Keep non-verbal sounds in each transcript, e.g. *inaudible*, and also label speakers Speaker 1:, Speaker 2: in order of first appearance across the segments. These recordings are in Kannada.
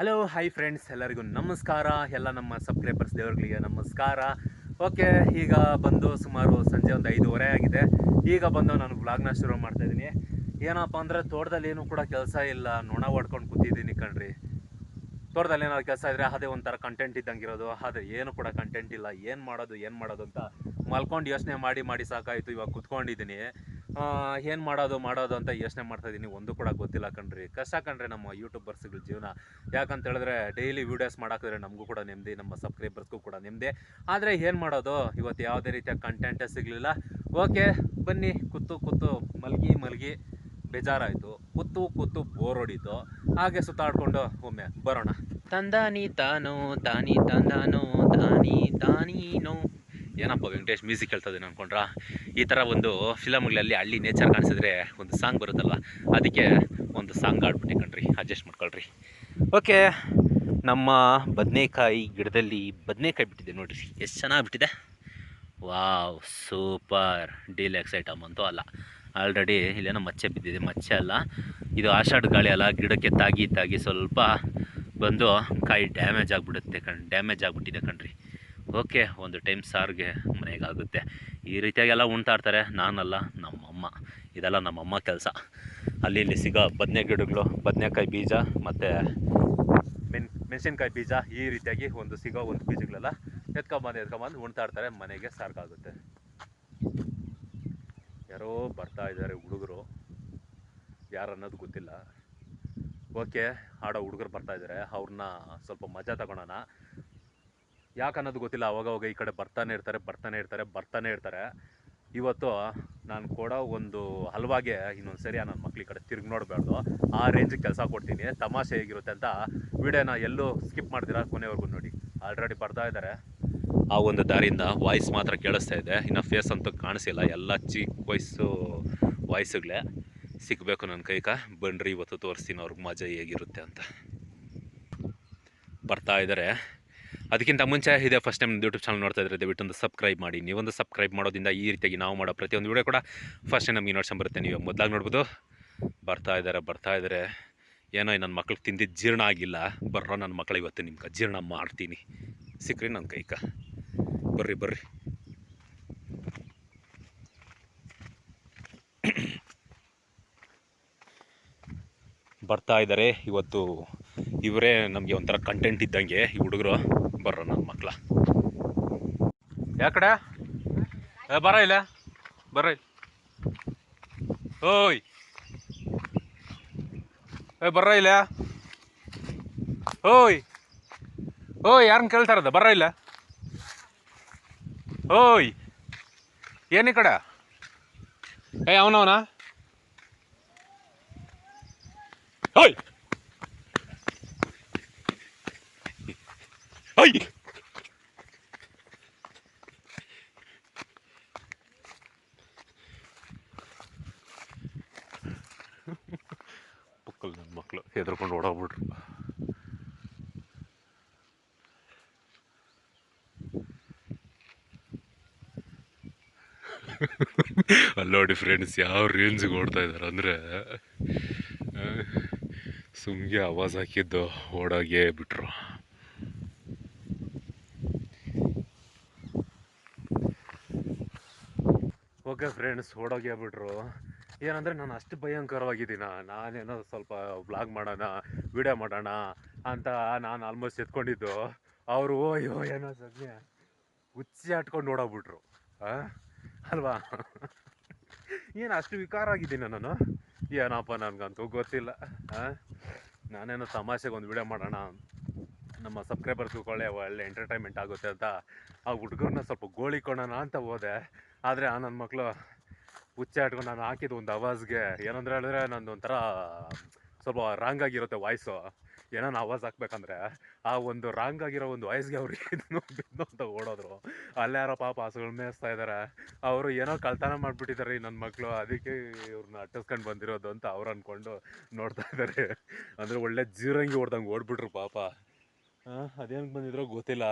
Speaker 1: ಹಲೋ ಹೈ ಫ್ರೆಂಡ್ಸ್ ಎಲ್ಲರಿಗೂ ನಮಸ್ಕಾರ. ಎಲ್ಲ ನಮ್ಮ ಸಬ್ಸ್ಕ್ರೈಬರ್ಸ್ ದೇವರುಗಳಿಗೆ ನಮಸ್ಕಾರ. ಓಕೆ ಈಗ ಬಂದು ಸುಮಾರು ಸಂಜೆ ಒಂದು ಐದೂವರೆ ಆಗಿದೆ. ಈಗ ಬಂದು ನಾನು ವ್ಲಾಗ್ನ ಶುರು ಮಾಡ್ತಾ ಇದ್ದೀನಿ. ಏನಪ್ಪ ಅಂದರೆ ತೋಟದಲ್ಲಿ ಏನೂ ಕೂಡ ಕೆಲಸ ಇಲ್ಲ. ನೊಣ ಹೊಡ್ಕೊಂಡು ಕೂತಿದ್ದೀನಿ ಕಣ್ರಿ. ತೋಟದಲ್ಲಿ ಏನಾದ್ರು ಕೆಲಸ ಇದ್ರೆ ಅದೇ ಒಂಥರ ಕಂಟೆಂಟ್ ಇದ್ದಂಗೆ ಇರೋದು ಆದರೆ ಏನು ಕೂಡ ಕಂಟೆಂಟ್ ಇಲ್ಲ. ಏನು ಮಾಡೋದು ಏನು ಮಾಡೋದು ಅಂತ ಮಲ್ಕೊಂಡು ಯೋಚನೆ ಮಾಡಿ ಮಾಡಿ ಸಾಕಾಯಿತು. ಇವಾಗ ಕುತ್ಕೊಂಡಿದ್ದೀನಿ. ಏನು ಮಾಡೋದು ಮಾಡೋದು ಅಂತ ಯೋಚನೆ ಮಾಡ್ತಾ ಇದ್ದೀನಿ ಒಂದು ಕೂಡ ಗೊತ್ತಿಲ್ಲ ಕಣ್ರಿ. ಕಷ್ಟ ಕಣ್ರಿ ನಮ್ಮ ಯೂಟ್ಯೂಬರ್ಸ್ಗಳ ಜೀವನ. ಯಾಕಂತ ಹೇಳಿದ್ರೆ ಡೈಲಿ ವೀಡಿಯೋಸ್ ಮಾಡಾಕಿದ್ರೆ ನಮಗೂ ಕೂಡ ನೆಮ್ಮದಿ, ನಮ್ಮ ಸಬ್ಸ್ಕ್ರೈಬರ್ಸ್ಗೂ ಕೂಡ ನೆಮ್ಮದಿ. ಆದರೆ ಏನು ಮಾಡೋದು? ಇವತ್ತು ಯಾವುದೇ ರೀತಿಯ ಕಂಟೆಂಟೇ ಸಿಗಲಿಲ್ಲ. ಓಕೆ ಬನ್ನಿ. ಕೂತು ಕೂತು, ಮಲಗಿ ಮಲಗಿ. ಬೇಜಾರಾಯಿತು. ಕೂತು ಕೂತು ಬೋರ್ ಹೊಡೀತು. ಹಾಗೆ ಸುತ್ತಾಡ್ಕೊಂಡು ಒಮ್ಮೆ ಬರೋಣ. ತಂದಾನಿ ತಾನೋ, ತಾನಿ ತಂದಾನೋ, ತಾನಿ ತಾನೀನೋ. ಏನಪ್ಪ ವೆಂಕಟೇಶ್ ಮ್ಯೂಸಿಕ್ ಹೇಳ್ತದೆ ಅನ್ಕೊಂಡ್ರಾ? ಈ ಥರ ಒಂದು ಫಿಲಮ್ಗಳಲ್ಲಿ ಹಳ್ಳಿ ನೇಚರ್ ಕಾಣಿಸಿದ್ರೆ ಒಂದು ಸಾಂಗ್ ಬರುತ್ತಲ್ವ? ಅದಕ್ಕೆ ಒಂದು ಸಾಂಗ್ ಆಡ್ಬಿಟ್ಟೆ ಕಣ್ರಿ ಅಡ್ಜಸ್ಟ್ ಮಾಡ್ಕೊಳ್ರಿ. ಓಕೆ ನಮ್ಮ ಬದನೆಕಾಯಿ ಗಿಡದಲ್ಲಿ ಬದನೆಕಾಯಿ ಬಿಟ್ಟಿದೆ ನೋಡಿರಿ. ಎಷ್ಟು ಚೆನ್ನಾಗಿ ಬಿಟ್ಟಿದೆ? ವಾವ್ ಸೂಪರ್ ಡೀಲೆಕ್ಸ್ ಐಟಮ್ ಅಂತೂ ಅಲ್ಲ. ಆಲ್ರೆಡಿ ಇಲ್ಲೇನೋ ಮಚ್ಚೆ ಬಿದ್ದಿದೆ ಮಚ್ಚೆ ಅಲ್ಲ. ಇದು ಆಷಾಢ ಗಾಳಿ ಅಲ್ಲ ಗಿಡಕ್ಕೆ ತಾಗಿ ತಾಗಿ ಸ್ವಲ್ಪ ಬಂದು ಕಾಯಿ ಡ್ಯಾಮೇಜ್ ಆಗಿಬಿಡುತ್ತೆ ಕಣ್ ಡ್ಯಾಮೇಜ್ ಆಗಿಬಿಟ್ಟಿದೆ ಕಣ್ರಿ. ಓಕೆ, ಒಂದು ಟೈಮ್ ಸಾರಿಗೆ ಮನೆಗಾಗುತ್ತೆ. ಈ ರೀತಿಯಾಗೆಲ್ಲ ಉಣ್ತಾಡ್ತಾರೆ ನಾನಲ್ಲ ನಮ್ಮಮ್ಮ. ಇದೆಲ್ಲ ನಮ್ಮಮ್ಮ ಕೆಲಸ. ಅಲ್ಲಿ ಇಲ್ಲಿ ಸಿಗೋ ಬದನೆ ಗಿಡಗಳು, ಬದನೆಕಾಯಿ ಬೀಜ ಮತ್ತು ಮೆನ್, ಮೆಣಸಿನ್ಕಾಯಿ ಬೀಜ ಈ ರೀತಿಯಾಗಿ ಒಂದು ಸಿಗೋ ಒಂದು ಬೀಜಗಳೆಲ್ಲ ಎತ್ಕೊಂಬಂದು ಎತ್ಕೊಂಬಂದು ಉಣ್ತಾಡ್ತಾರೆ ಮನೆಗೆ ಸಾರ್ಕಾಗುತ್ತೆ ಯಾರೋ ಬರ್ತಾ ಇದ್ದಾರೆ ಹುಡುಗರು. ಯಾರು ಅನ್ನೋದು ಗೊತ್ತಿಲ್ಲ. ಓಕೆ ಆಡೋ ಹುಡುಗರು ಬರ್ತಾ ಇದ್ದಾರೆ. ಅವ್ರನ್ನ ಸ್ವಲ್ಪ ಮಜಾ ತಗೊಳೋಣ. ಯಾಕೆ ಅನ್ನೋದು ಗೊತ್ತಿಲ್ಲ ಅವಾಗವಾಗ ಈ ಕಡೆ ಬರ್ತಾನೆ ಇರ್ತಾರೆ ಬರ್ತಾನೆ ಇರ್ತಾರೆ ಬರ್ತಾನೆ ಇರ್ತಾರೆ. ಇವತ್ತು ನಾನು ಕೊಡೋ ಒಂದು ಹಲ್ವಾಗೆ ಇನ್ನೊಂದು ಸರಿ ನನ್ನ ಮಕ್ಳು ಈ ಕಡೆ ತಿರುಗಿ ನೋಡಬಾರ್ದು ಆ ರೇಂಜಿಗೆ ಕೆಲಸ ಕೊಡ್ತೀನಿ. ತಮಾಷೆ ಹೇಗಿರುತ್ತೆ ಅಂತ ವಿಡಿಯೋನ ಎಲ್ಲೂ ಸ್ಕಿಪ್ ಮಾಡ್ತೀರಾ ಕೊನೆವರೆಗೂ ನೋಡಿ. ಆಲ್ರೆಡಿ ಬರ್ತಾ ಇದ್ದಾರೆ ಆ ಒಂದು ದಾರಿಯಿಂದ ವಾಯ್ಸ್ ಮಾತ್ರ ಕೇಳಿಸ್ತಾ ಇದೆ. ಇನ್ನು ಫೇಸ್ ಅಂತೂ ಕಾಣಿಸಿಲ್ಲ. ಎಲ್ಲ ಚಿಕ್ಕ ವಯಸ್ಸು ವಾಯ್ಸುಗಳೇ ಸಿಗಬೇಕು ನನ್ನ ಕೈಕ. ಬನ್ರಿ, ಇವತ್ತು ತೋರಿಸ್ತೀನಿ ಅವ್ರಿಗೆ ಮಜಾ ಹೇಗಿರುತ್ತೆ ಅಂತ. ಬರ್ತಾ ಇದ್ದಾರೆ ಅದಕ್ಕಿಂತ ಮುಂಚೆ ಇದೇ ಫಸ್ಟ್ ಟೈಮ್ ಯೂಟ್ಯೂಬ್ ಚಾನಲ್ ನೋಡ್ತಾ ಇದ್ರೆ ದಯವಿಟ್ಟು ಒಂದು ಸಬ್ಸ್ಕ್ರೈಬ್ ಮಾಡಿ. ನೀವೊಂದು ಸಬ್ಸ್ಕ್ರೈಬ್ ಮಾಡೋದಿಂದ ಈ ರೀತಿಯಾಗಿ ನಾವು ಮಾಡೋ ಪ್ರತಿಯೊಂದು ವೀಡಿಯೋ ಕೂಡ ಫಸ್ಟ್ ಟೈಮ್ ನಮಗೆ ನೋಡ್ಕೊಂಬರುತ್ತೆ ನೀವು ಮೊದಲಾಗಿ ನೋಡ್ಬೋದು, ಬರ್ತಾ ಇದ್ದಾರೆ ಬರ್ತಾ ಇದ್ದಾರೆ ಏನೋ ನನ್ನ ಮಕ್ಳಿಗೆ ತಿಂದಿದ್ದು ಜೀರ್ಣ ಆಗಿಲ್ಲ. ಬರ್ರೋ ನನ್ನ ಮಕ್ಳು ಇವತ್ತು ನಿಮ್ಗೆ ಜೀರ್ಣ ಮಾಡ್ತೀನಿ. ಸಿಕ್ರಿ ನನ್ನ ಕೈಕ. ಬರ್ರಿ ಬರ್ರಿ. ಬರ್ತಾ ಇದ್ದಾರೆ ಇವತ್ತು ಇವರೇ ನಮಗೆ ಒಂಥರ ಕಂಟೆಂಟ್ ಇದ್ದಂಗೆ, ಈ ಹುಡುಗರು. ಬರ್ರ ನನ್ನ ಮಕ್ಳ. ಯಾಕಡೆ ಬರ ಇಲ್ಲ. ಬರ ಓಯ್. ಏ, ಬರ್ರ ಇಲ್ಲ. ಓಯ್. ಓಯ್ ಯಾರನ್ನ ಕೇಳ್ತಾರದ ಬರ್ರ ಇಲ್ಲ. ಓಯ್. ಏನಿ ಕಡೆ? ಏ, ಅವನವನ? ಓಯ್. ಓಯ್ ಮಕ್ಕಳು ನನ್ನ ಮಕ್ಕಳು ಹೆದರ್ಕೊಂಡು ಓಡಾಗ್ಬಿಟ್ರು ಅಲ್ಲಿ ನೋಡಿ ಫ್ರೆಂಡ್ಸ್ ಯಾವ ರೇಂಜ್ಗೆ ಓಡ್ತಾ ಇದ್ದಾರೆ ಅಂದರೆ ಸುಮ್ಗೆ ಆವಾಜ್ ಹಾಕಿದ್ದು ಓಡಾಗೇ ಬಿಟ್ರು. ಓಕೆ ಫ್ರೆಂಡ್ಸ್ ಓಡೋಗಿ ಬಿಟ್ರು ಏನಂದರೆ ನಾನು ಅಷ್ಟು ಭಯಂಕರವಾಗಿದ್ದೀನ. ನಾನೇನೋ ಸ್ವಲ್ಪ ಬ್ಲಾಗ್ ಮಾಡೋಣ ವಿಡಿಯೋ ಮಾಡೋಣ ಅಂತ ನಾನು ಆಲ್ಮೋಸ್ಟ್ ಎತ್ಕೊಂಡಿದ್ದು. ಅವರು ಓಯ್ಯೋ ಏನೋ ಸದ್ಯ ಹುಚ್ಚಿ ಆಟ್ಕೊಂಡು ಓಡೋಗ್ಬಿಟ್ರು. ಅಲ್ವಾ? ಏನು ಅಷ್ಟು ವಿಕಾರ ಆಗಿದ್ದೀನ ನಾನು? ಏನಪ್ಪ ನನಗಂತೂ ಗೊತ್ತಿಲ್ಲ. ನಾನೇನೋ ತಮಾಷೆಗೆ ಒಂದು ವಿಡಿಯೋ ಮಾಡೋಣ ನಮ್ಮ ಸಬ್ಸ್ಕ್ರೈಬರ್ಸ್ಗೂ ಒಳ್ಳೆ ಒಳ್ಳೆ ಎಂಟರ್ಟೈನ್ಮೆಂಟ್ ಆಗುತ್ತೆ ಅಂತ ಆ ಹುಡುಗರನ್ನ ಸ್ವಲ್ಪ ಗೋಳಿ ಕೊಡೋಣ ಅಂತ ಹೋದೆ. ಆದರೆ ಆ ನನ್ನ ಮಕ್ಕಳು ಹುಚ್ಚೆ ನಾನು ಹಾಕಿದ ಒಂದು ಅವಾಜ್ಗೆ ಏನಂದ್ರೆ ಹೇಳಿದ್ರೆ ನಂದು ಒಂಥರ ಸ್ವಲ್ಪ ರಾಂಗ್ ಆಗಿರುತ್ತೆ ವಾಯ್ಸು ಏನೋ ಆವಾಜ್ ಹಾಕ್ಬೇಕಂದ್ರೆ ಆ ಒಂದು ರಾಂಗ್ ಆಗಿರೋ ಒಂದು ವಾಯ್ಸ್ಗೆ ಅವ್ರಿಗೆ ಇದನ್ನು ಬಿದ್ದು ಅಂತ ಓಡೋದ್ರು. ಅಲ್ಲೇ ಯಾರೋ ಪಾಪ ಹಸುಗಳು ಮೇಯಿಸ್ತಾ ಇದ್ದಾರೆ ಅವರು ಏನೋ ಕಳ್ತನ ಮಾಡಿಬಿಟ್ಟಿದ್ದಾರೆ ನನ್ನ ಮಕ್ಕಳು ಅದಕ್ಕೆ ಇವ್ರನ್ನ ಅಟ್ಟಿಸ್ಕೊಂಡು ಬಂದಿರೋದು ಅಂತ ಅವ್ರು ಅಂದ್ಕೊಂಡು ನೋಡ್ತಾ ಇದ್ದಾರೆ ಅಂದರೆ ಒಳ್ಳೆ ಜೀರಂಗಿ ಹೊಡ್ದಂಗೆ ಓಡ್ಬಿಟ್ರು ಪಾಪ. ಅದೇನಕ್ಕೆ ಬಂದಿದ್ರೋ ಗೊತ್ತಿಲ್ಲ.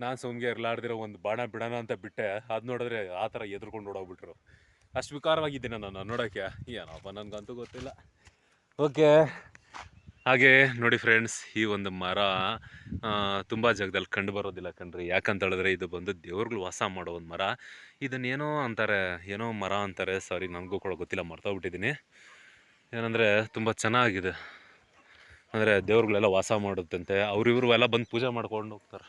Speaker 1: ನಾನು ಸುಮ್ಗೆ ಇರ್ಲಾಡ್ದಿರೋ ಒಂದು ಬಾಣ ಬಿಡೋಣ ಅಂತ ಬಿಟ್ಟೆ. ಅದು ನೋಡಿದ್ರೆ ಆ ಥರ ಎದ್ರುಕೊಂಡು ಓಡೋಗ್ಬಿಟ್ರು. ಅಷ್ಟು ವಿಕಾರವಾಗಿದ್ದೀನಿ ನಾನು ನೋಡೋಕ್ಕೆ ಏನಪ್ಪ, ನನಗಂತೂ ಗೊತ್ತಿಲ್ಲ. ಓಕೆ. ಹಾಗೆ ನೋಡಿ ಫ್ರೆಂಡ್ಸ್, ಈ ಒಂದು ಮರ ತುಂಬ ಜಾಗದಲ್ಲಿ ಕಂಡು ಬರೋದಿಲ್ಲ ಕಣ್ರಿ. ಯಾಕಂತ ಹೇಳಿದ್ರೆ ಇದು ಬಂದು ದೇವ್ರುಗಳು ವಾಸ ಮಾಡೋ ಒಂದು ಮರ. ಇದನ್ನೇನೋ ಅಂತಾರೆ, ಏನೋ ಮರ ಅಂತಾರೆ. ಸಾರಿ ನನಗೂ ಕೂಡ ಗೊತ್ತಿಲ್ಲ, ಮರ್ತೋಗ್ಬಿಟ್ಟಿದ್ದೀನಿ. ಏನಂದರೆ ತುಂಬ ಚೆನ್ನಾಗಿದೆ. ಅಂದರೆ ದೇವ್ರುಗಳೆಲ್ಲ ವಾಸ ಮಾಡುತ್ತಂತೆ ಅವ್ರಿವ್ರು ಎಲ್ಲ ಬಂದು ಪೂಜೆ ಮಾಡ್ಕೊಂಡು ಹೋಗ್ತಾರೆ.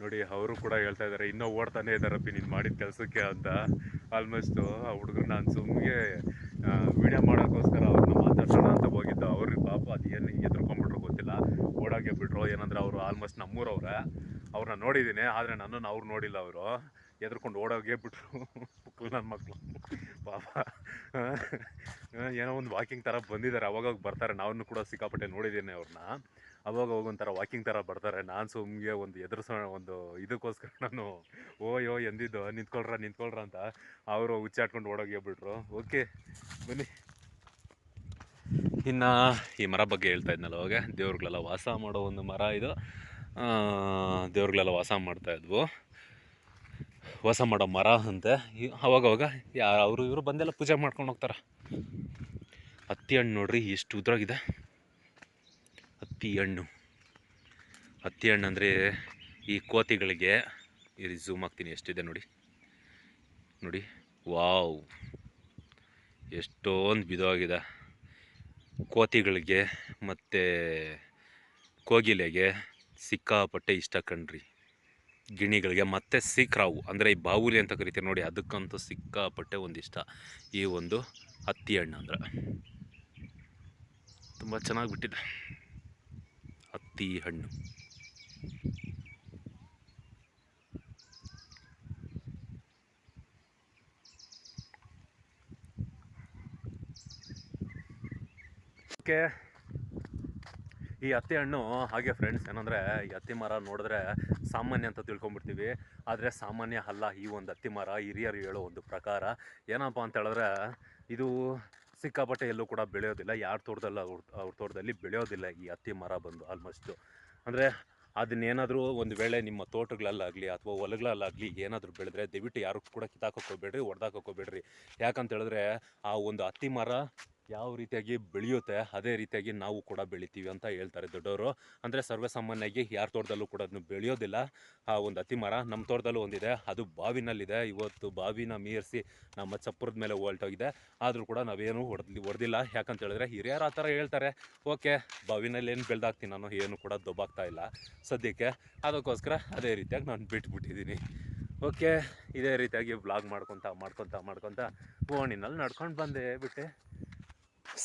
Speaker 1: ನೋಡಿ, ಅವರು ಕೂಡ ಹೇಳ್ತಾ ಇದ್ದಾರೆ ಇನ್ನೂ ಓಡ್ತಾನೆ ಇದ್ದಾರಪ್ಪಿ ನೀನು ಮಾಡಿದ ಕೆಲಸಕ್ಕೆ ಅಂತ. ಆಲ್ಮೋಸ್ಟು ಆ ಹುಡುಗರು ನಾನು ಸುಮ್ಮನೆ ವಿಡಿಯೋ ಮಾಡೋಕ್ಕೋಸ್ಕರ ಅವ್ರನ್ನ ಮಾತಾಡ್ಸೋಣ ಅಂತ ಹೋಗಿದ್ದು. ಅವ್ರಿಗೆ ಪಾಪ ಅದು ಏನು ಎದುರ್ಕೊಂಡ್ಬಿಟ್ರು ಗೊತ್ತಿಲ್ಲ. ಓಡಾಗೆ ಬಿಟ್ರು. ಏನಂದ್ರೆ ಅವರು ಆಲ್ಮೋಸ್ಟ್ ನಮ್ಮೂರವ್ರೆ. ಅವ್ರನ್ನ ನೋಡಿದ್ದೀನಿ, ಆದರೆ ನನ್ನನ್ನು ಅವ್ರು ನೋಡಿಲ್ಲ ಅವರು. ಎದ್ರುಕೊಂಡು ಓಡೋಗೇ ಬಿಟ್ರು. ಮಕ್ಕಳು ನನ್ನ ಮಕ್ಕಳು ಪಾಪ. ಏನೋ ಒಂದು ವಾಕಿಂಗ್ ಥರ ಬಂದಿದ್ದಾರೆ ಅವಾಗ ಬರ್ತಾರೆ. ನಾನು ಕೂಡ ಸಿಕ್ಕಾಪಟ್ಟೆ ನೋಡಿದ್ದೀನಿ ಅವ್ರನ್ನ ಅವಾಗ ಒಂಥರ ವಾಕಿಂಗ್ ಥರ ಬರ್ತಾರೆ. ನಾನು ಸುಮ್ಗೆ ಒಂದು ಎದುರಿಸೋಣ ಒಂದು ಇದಕ್ಕೋಸ್ಕರ ನಾನು, ಓಯೋ ಎಂದಿದ್ದು, ನಿಂತ್ಕೊಳ್ರ ನಿಂತ್ಕೊಳ್ರ ಅಂತ ಅವರು ಹುಚ್ಚಾಡ್ಕೊಂಡು ಓಡೋಗಿ ಬಿಟ್ರು. ಓಕೆ, ಬನ್ನಿ. ಇನ್ನು ಈ ಮರ ಬಗ್ಗೆ ಹೇಳ್ತಾ ಇದ್ನಲ್ಲ ಅವಾಗ. ದೇವ್ರುಗಳೆಲ್ಲ ವಾಸ ಮಾಡೋ ಒಂದು ಮರ ಇದು. ದೇವ್ರುಗಳೆಲ್ಲ ವಾಸ ಮಾಡ್ತಾ ಇದ್ವು. ವಾಸ ಮಾಡೋ ಮರ ಅಂತೆ. ಅವಾಗವಾಗ ಯಾರು ಅವರು ಇವರು ಬಂದೆಲ್ಲ ಪೂಜೆ ಮಾಡ್ಕೊಂಡು ಹೋಗ್ತಾರೆ. ಹತ್ತಿ ಹಣ್ಣು ನೋಡ್ರಿ ಎಷ್ಟು ಉದ್ರಾಗಿದೆ. ಹತ್ತಿ ಹಣ್ಣು. ಹತ್ತಿ ಹಣ್ಣು ಅಂದರೆ ಈ ಕೋತಿಗಳಿಗೆ ಇಲ್ಲಿ ಝೂಮ್ ಆಗ್ತೀನಿ ಎಷ್ಟಿದೆ ನೋಡಿ. ನೋಡಿ, ವಾವ್. ಎಷ್ಟೊಂದು ಬಿದೋಗಿದೆ ಕೋತಿಗಳಿಗೆ ಮತ್ತು ಕೋಗಿಲೆಗೆ ಸಿಕ್ಕಾಪಟ್ಟೆ ಇಷ್ಟ ಕಣ್ರಿ. ಗಿಣಿಗಳಿಗೆ ಮತ್ತೆ ಸಿಕ್ರಾವು ಅಂದರೆ ಈ ಬಾವುಲಿ ಅಂತ ಕರಿತೀವಿ ನೋಡಿ, ಅದಕ್ಕಂತೂ ಸಿಕ್ಕಾಪಟ್ಟೆ ಒಂದಿಷ್ಟ ಈ ಒಂದು ಹತ್ತಿ ಹಣ್ಣು ಅಂದ್ರೆ. ತುಂಬ ಚೆನ್ನಾಗಿ ಬಿಟ್ಟಿದೆ ಹತ್ತಿ ಹಣ್ಣು. ಓಕೆ. ಈ ಹತ್ತಿ ಹಣ್ಣು ಹಾಗೆ ಫ್ರೆಂಡ್ಸ್ ಏನಂದರೆ ಈ ಹತ್ತಿ ಮರ ನೋಡಿದ್ರೆ ಸಾಮಾನ್ಯ ಅಂತ ತಿಳ್ಕೊಂಬಿಡ್ತೀವಿ. ಆದರೆ ಸಾಮಾನ್ಯ ಅಲ್ಲ, ಈ ಒಂದು ಅತ್ತಿಮರ ಹಿರಿಯರು ಹೇಳೋ ಒಂದು ಪ್ರಕಾರ ಏನಪ್ಪ ಅಂತ ಹೇಳಿದ್ರೆ, ಇದು ಸಿಕ್ಕಾಪಟ್ಟೆ ಎಲ್ಲೂ ಕೂಡ ಬೆಳೆಯೋದಿಲ್ಲ. ಯಾರ ತೋಟದಲ್ಲ ಅವ್ರ ಅವ್ರ ತೋಟದಲ್ಲಿ ಬೆಳೆಯೋದಿಲ್ಲ ಈ ಹತ್ತಿ ಮರ ಬಂದು ಆಲ್ಮೋಸ್ಟು ಅಂದರೆ ಅದನ್ನೇನಾದರೂ ಒಂದು ವೇಳೆ ನಿಮ್ಮ ತೋಟಗಳಲ್ಲಾಗಲಿ ಅಥವಾ ಹೊಲಗಳಲ್ಲಾಗಲಿ ಏನಾದರೂ ಬೆಳೆದ್ರೆ ದಯವಿಟ್ಟು ಯಾರು ಕೂಡ ಕಿತ್ತಾಕೋಕೋಬೇಡ್ರಿ ಹೊಡೆದಾಕೋಕೋಬೇಡ್ರಿ ಯಾಕಂತ ಹೇಳಿದ್ರೆ ಆ ಒಂದು ಹತ್ತಿ ಮರ ಯಾವ ರೀತಿಯಾಗಿ ಬೆಳೆಯುತ್ತೆ, ಅದೇ ರೀತಿಯಾಗಿ ನಾವು ಕೂಡ ಬೆಳಿತೀವಿ ಅಂತ ಹೇಳ್ತಾರೆ ದೊಡ್ಡವರು. ಅಂದರೆ ಸರ್ವೇಸಾಮಾನ್ಯವಾಗಿ ಯಾರ ತೋಟದಲ್ಲೂ ಕೂಡ ಅದನ್ನು ಬೆಳೆಯೋದಿಲ್ಲ. ಆ ಒಂದು ಅತಿ ಮರ ನಮ್ಮ ತೋಟದಲ್ಲೂ ಒಂದಿದೆ. ಅದು ಬಾವಿನಲ್ಲಿದೆ. ಇವತ್ತು ಬಾವಿನ ಮೀರಿಸಿ ನಮ್ಮ ಚಪ್ಪರದ ಮೇಲೆ ಹೊಲ್ಟೋಗಿದೆ ಆದರೂ ಕೂಡ ನಾವೇನು ಹೊಡೆದ್ಲಿ ಹೊಡೆದಿಲ್ಲ. ಯಾಕಂತ ಹೇಳಿದ್ರೆ ಹಿರಿಯರು ಆ ಥರ ಹೇಳ್ತಾರೆ. ಓಕೆ, ಬಾವಿನಲ್ಲಿ ಏನು ಬೆಳೆದಾಗ್ತೀನಿ ನಾನು? ಏನು ಕೂಡ ದೊಬ್ಬಾಗ್ತಾ ಇಲ್ಲ ಸದ್ಯಕ್ಕೆ. ಅದಕ್ಕೋಸ್ಕರ ಅದೇ ರೀತಿಯಾಗಿ ನಾನು ಬಿಟ್ಬಿಟ್ಟಿದ್ದೀನಿ. ಓಕೆ, ಇದೇ ರೀತಿಯಾಗಿ ಬ್ಲಾಗ್ ಮಾಡ್ಕೊತ ಮಾಡ್ಕೊತ ಮಾಡ್ಕೊತ ಓಣಿನಲ್ಲಿ ನಡ್ಕೊಂಡು ಬಂದೆ ಬಿಟ್ಟೆ.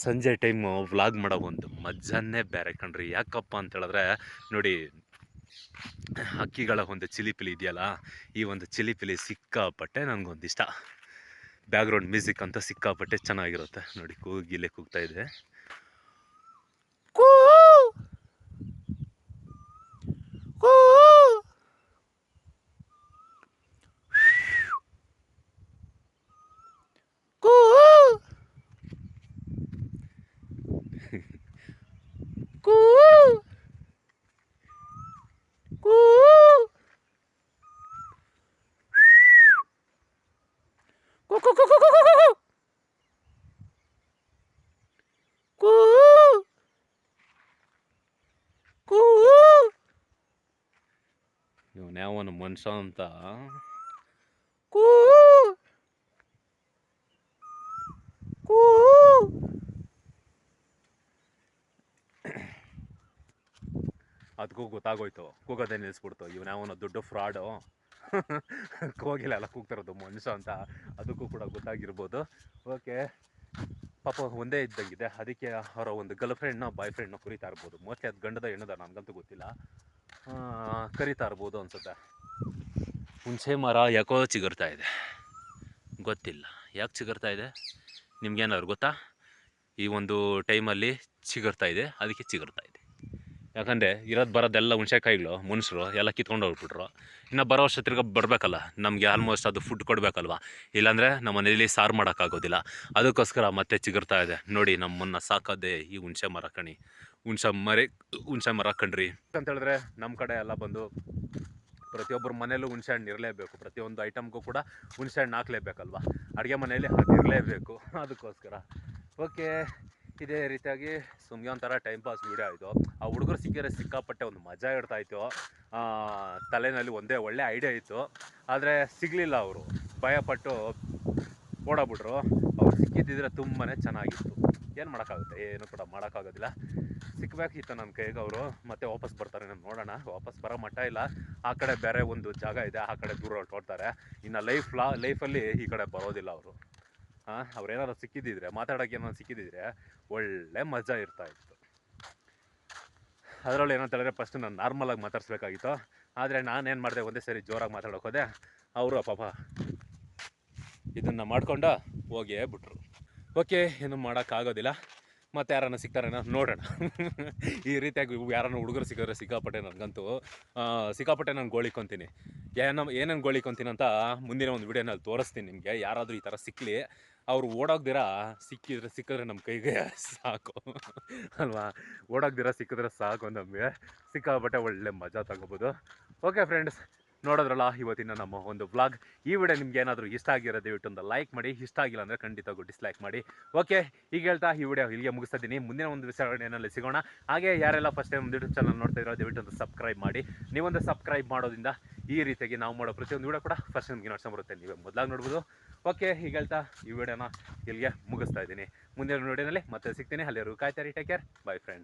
Speaker 1: ಸಂಜೆ ಟೈಮು ವ್ಲಾಗ್ ಮಾಡೋ ಒಂದು ಮಜಾನೇ ಬೇರೆ ಕಣ್ರಿ. ಯಾಕಪ್ಪ ಅಂತ ಹೇಳಿದ್ರೆ ನೋಡಿ, ಅಕ್ಕಿಗಳ ಒಂದು ಚಿಲಿಪಿಲಿ ಇದೆಯಲ್ಲ, ಈ ಒಂದು ಚಿಲಿಪಿಲಿ ಸಿಕ್ಕಾಪಟ್ಟೆ ನನಗೊಂದು ಇಷ್ಟ ಬ್ಯಾಕ್ಗ್ರೌಂಡ್ ಮ್ಯೂಸಿಕ್ ಅಂತ ಸಿಕ್ಕಾಪಟ್ಟೆ ಚೆನ್ನಾಗಿರುತ್ತೆ. ನೋಡಿ ಕೂಗಿಲೆ ಕೂಗ್ತಾ ಇದೆ. ಕೂ ಕೂ ಕೂ ಕು ಕು ಕು ಕು ಕು ಕು ಕು. ಕು. ಇವನ್ಯಾವನ ಮನುಷ್ಯ ಅಂತ ಕೂ *coughs* ಕೂ ಅದಕ್ಕೂ ಗೊತ್ತಾಗೋಯ್ತು ಕೂಗೋದೇ ನಿಲ್ಲಿಸ್ಬಿಡ್ತು ಇವನ್ಯಾವನ ದೊಡ್ಡ ಫ್ರಾಡು *laughs* ಕೋಗಿಲ್ಲ ಎಲ್ಲ ಕೂಗ್ತಿರೋದು ಮನುಷ್ಯ ಅಂತ ಅದಕ್ಕೂ ಕೂಡ ಗೊತ್ತಾಗಿರ್ಬೋದು. ಓಕೆ ಪಾಪ ಒಂದೇ ಇದ್ದಂಗಿದೆ. ಅದಕ್ಕೆ ಅವರ ಒಂದು ಗರ್ಲ್ ಫ್ರೆಂಡ್ನ ಬಾಯ್ ಫ್ರೆಂಡ್ನ ಕರಿತಾ ಇರ್ಬೋದು. ಮೋಸ್ಟ್ಲಿ ಅದು ಗಂಡದ ಹೆಣ್ಣದ ನನಗಂತೂ ಗೊತ್ತಿಲ್ಲ. ಕರಿತಾ ಇರ್ಬೋದು ಅನ್ಸುತ್ತೆ. ಹುಣಸೆ ಮರ ಯಾಕೋ ಚಿಗುರ್ತಾ ಇದೆ. ಗೊತ್ತಿಲ್ಲ. ಯಾಕೆ ಚಿಗುರ್ತಾ ಇದೆ? ನಿಮ್ಗೇನಾದ್ರು ಗೊತ್ತಾ? ಈ ಒಂದು ಟೈಮಲ್ಲಿ ಚಿಗುರ್ತಾ ಇದೆ. ಅದಕ್ಕೆ ಚಿಗುರ್ತಾ ಇದೆ. ಯಾಕಂದರೆ ಇರೋದು ಬರೋದೆಲ್ಲ ಹುಣಸೆಕಾಯಿಗಳು ಮನುಷ್ಯರು ಎಲ್ಲ ಕಿತ್ಕೊಂಡು ಹೋಗ್ಬಿಟ್ರು. ಇನ್ನು ಬರೋ ವರ್ಷ ತಿರ್ಗ ಬರಬೇಕಲ್ಲ, ನಮಗೆ ಆಲ್ಮೋಸ್ಟ್ ಅದು ಫುಡ್ ಕೊಡಬೇಕಲ್ವ? ಇಲ್ಲಾಂದರೆ ನಮ್ಮ ಮನೇಲಿ ಸಾರು ಮಾಡೋಕ್ಕಾಗೋದಿಲ್ಲ. ಅದಕ್ಕೋಸ್ಕರ ಮತ್ತೆ ಚಿಗುರ್ತಾ ಇದೆ. ನೋಡಿ ನಮ್ಮನ್ನು ಸಾಕೋದೇ ಈ ಹುಣಸೆ ಮರ ಕಣಿ. ಹುಣಸೆ ಮರಿ, ಹುಣಸೆ ಮರ ಕಣ್ರಿ. ಅಂತ ಹೇಳಿದ್ರೆ ನಮ್ಮ ಕಡೆ ಎಲ್ಲ ಬಂದು ಪ್ರತಿಯೊಬ್ಬರ ಮನೇಲೂ ಹುಣಸೆ ಹಣ್ಣು ಇರಲೇಬೇಕು. ಪ್ರತಿಯೊಂದು ಐಟಮ್ಗೂ ಕೂಡ ಹುಣಸೆ ಹಣ್ಣು ಹಾಕಲೇಬೇಕಲ್ವ? ಅಡುಗೆ ಮನೆಯಲ್ಲಿ ಹಾಕಿರಲೇಬೇಕು ಅದಕ್ಕೋಸ್ಕರ. ಓಕೆ ಇದೇ ರೀತಿಯಾಗಿ ಸುಮ್ಮನೆ ಒಂಥರ ಟೈಮ್ ಪಾಸ್ ವೀಡಿಯೋ ಆಯಿತು ಆ ಹುಡುಗರು ಸಿಕ್ಕಿದ್ರೆ ಸಿಕ್ಕಾಪಟ್ಟೆ ಒಂದು ಮಜಾ ಇರ್ತಾಯಿತ್ತು ತಲೆನಲ್ಲಿ ಒಂದೇ ಒಳ್ಳೆ ಐಡಿಯಾ ಇತ್ತು. ಆದರೆ ಸಿಗಲಿಲ್ಲ ಅವರು. ಭಯಪಟ್ಟು ಓಡಾಬಿಟ್ರು ಅವ್ರು ಸಿಕ್ಕಿದ್ದಿದ್ರೆ ತುಂಬಾ ಚೆನ್ನಾಗಿತ್ತು. ಏನು ಮಾಡೋಕ್ಕಾಗುತ್ತೆ? ಏನು ಕೂಡ ಮಾಡೋಕ್ಕಾಗೋದಿಲ್ಲ. ಸಿಕ್ಕಬೇಕಿತ್ತು ನನ್ನ ಕೈಗೆ ಅವರು. ಮತ್ತೆ ವಾಪಸ್ ಬರ್ತಾರೆ ನಾನು ನೋಡೋಣ. ವಾಪಸ್ ಬರೋ ಮಟ್ಟ ಇಲ್ಲ. ಆ ಕಡೆ ಬೇರೆ ಒಂದು ಜಾಗ ಇದೆ. ಆ ಕಡೆ ದೂರ ಹೊರಟೋಡ್ತಾರೆ ಇನ್ನು ಲೈಫ್ ಲಾ ಲೈಫಲ್ಲಿ ಈ ಕಡೆ ಬರೋದಿಲ್ಲ ಅವರು. ಹಾಂ ಅವ್ರೇನಾದ್ರು ಸಿಕ್ಕಿದ್ದಿದ್ರೆ ಮಾತಾಡೋಕೆ ಏನಾದ್ರು ಸಿಕ್ಕಿದ್ದಿದ್ರೆ ಒಳ್ಳೆ ಮಜಾ ಇರ್ತಾ ಇತ್ತು. ಅದರಲ್ಲಿ ಏನಂತ ಹೇಳಿದ್ರೆ ಫಸ್ಟ್ ನಾನು ನಾರ್ಮಲಾಗಿ ಮಾತಾಡಿಸ್ಬೇಕಾಗಿತ್ತು. ಆದರೆ ನಾನೇನು ಮಾಡಿದೆ, ಒಂದೇ ಸರಿ ಜೋರಾಗಿ ಮಾತಾಡೋಕೆ ಹೋದೆ. ಅವರು ಪಾಪ ಇದನ್ನು ಮಾಡ್ಕೊಂಡು ಹೋಗೇ ಬಿಟ್ರು. ಓಕೆ ಏನು ಮಾಡೋಕ್ಕಾಗೋದಿಲ್ಲ. ಮತ್ತೆ ಯಾರನ್ನ ಸಿಗ್ತಾರೇನೋ ನೋಡೋಣ. ಈ ರೀತಿಯಾಗಿ ಯಾರನ್ನ ಹುಡುಗರು ಸಿಕ್ಕಿದ್ರೆ ಸಿಕ್ಕಾಪಟ್ಟೆ ನನಗಂತೂ ಸಿಕ್ಕಾಪಟ್ಟೆ ನಾನು ಗೋಳಿಕೊಂತೀನಿ. ಏನೋ, ಏನೇನು ಗೋಳಿಕೊಂತೀನಿ ಅಂತ ಮುಂದಿನ ಒಂದು ವಿಡಿಯೋನಲ್ಲಿ ತೋರಿಸ್ತೀನಿ ನಿಮಗೆ. ಯಾರಾದರೂ ಈ ಥರ ಸಿಕ್ಕಲಿ ಅವ್ರು ಓಡೋಗ್ದಿರ ಸಿಕ್ಕಿದ್ರೆ ಸಿಕ್ಕಿದ್ರೆ ನಮ್ಮ ಕೈಗೆ ಸಾಕು. ಅಲ್ವಾ? ಓಡೋಗ್ದಿರ ಸಿಕ್ಕಿದ್ರೆ ಸಾಕು ನಮಗೆ. ಸಿಕ್ಕಾಪಟ್ಟೆ ಒಳ್ಳೆ ಮಜಾ ತಗೋಬೋದು. ಓಕೆ ಫ್ರೆಂಡ್ಸ್, ನೋಡೋದ್ರಲ್ಲ ಇವತ್ತಿನ ನಮ್ಮ ಒಂದು ವ್ಲಾಗ್. ಈ ವಿಡಿಯೋ ನಿಮ್ಗೆ ಏನಾದರೂ ಇಷ್ಟ ಆಗಿರೋ ದಯವಿಟ್ಟು ಒಂದು ಲೈಕ್ ಮಾಡಿ. ಇಷ್ಟ ಆಗಿಲ್ಲ ಅಂದರೆ ಖಂಡಿತ ಡಿಸ್ಲೈಕ್ ಮಾಡಿ. ಓಕೆ, ಈಗ ಹೇಳ್ತಾ ಈ ವಿಡಿಯೋ ಇಲ್ಲಿಗೆ ಮುಗಿಸ್ತಿದ್ದೀನಿ ಮುಂದಿನ ಒಂದು ವಿಚಾರಣೆಯಲ್ಲಿ ಸಿಗೋಣ. ಹಾಗೆ ಯಾರೆಲ್ಲ ಫಸ್ಟ್ ಟೈಮ್ ಒಂದು ಯೂಟ್ಯೂಬ್ ಚಾನಲ್ ನೋಡ್ತಾ ಇರೋ ದಯವಿಟ್ಟು ಒಂದು ಸಬ್ಸ್ಕ್ರೈಬ್ ಮಾಡಿ. ನೀವೊಂದು ಸಬ್ಸ್ಕ್ರೈಬ್ ಮಾಡೋದ್ರಿಂದ ಈ ರೀತಿಯಾಗಿ ನಾವು ಮಾಡೋ ಪ್ರತಿಯೊಂದು ವಿಡಿಯೋ ಕೂಡ ಫಸ್ಟ್ ನಿಮಗೆ ಬರುತ್ತೆ. ನೀವೇ ಮೊದಲಾಗಿ ನೋಡ್ಬೋದು. ಓಕೆ ಈಗ ಹೇಳ್ತಾ ಈ ವಿಡಿಯೋನ ಇಲ್ಲಿಗೆ ಮುಗಿಸ್ತಾ ಇದ್ದೀನಿ. ಮುಂದಿನ ವಿಡಿಯೋನಲ್ಲಿ ಮತ್ತೆ ಸಿಗ್ತೀನಿ. ಅಲ್ಲಿವರೆಗೂ ಕಾಯ್ತಾರಿ ಟೇಕ್ ಕೇರ್ ಬೈ ಫ್ರೆಂಡ್ಸ್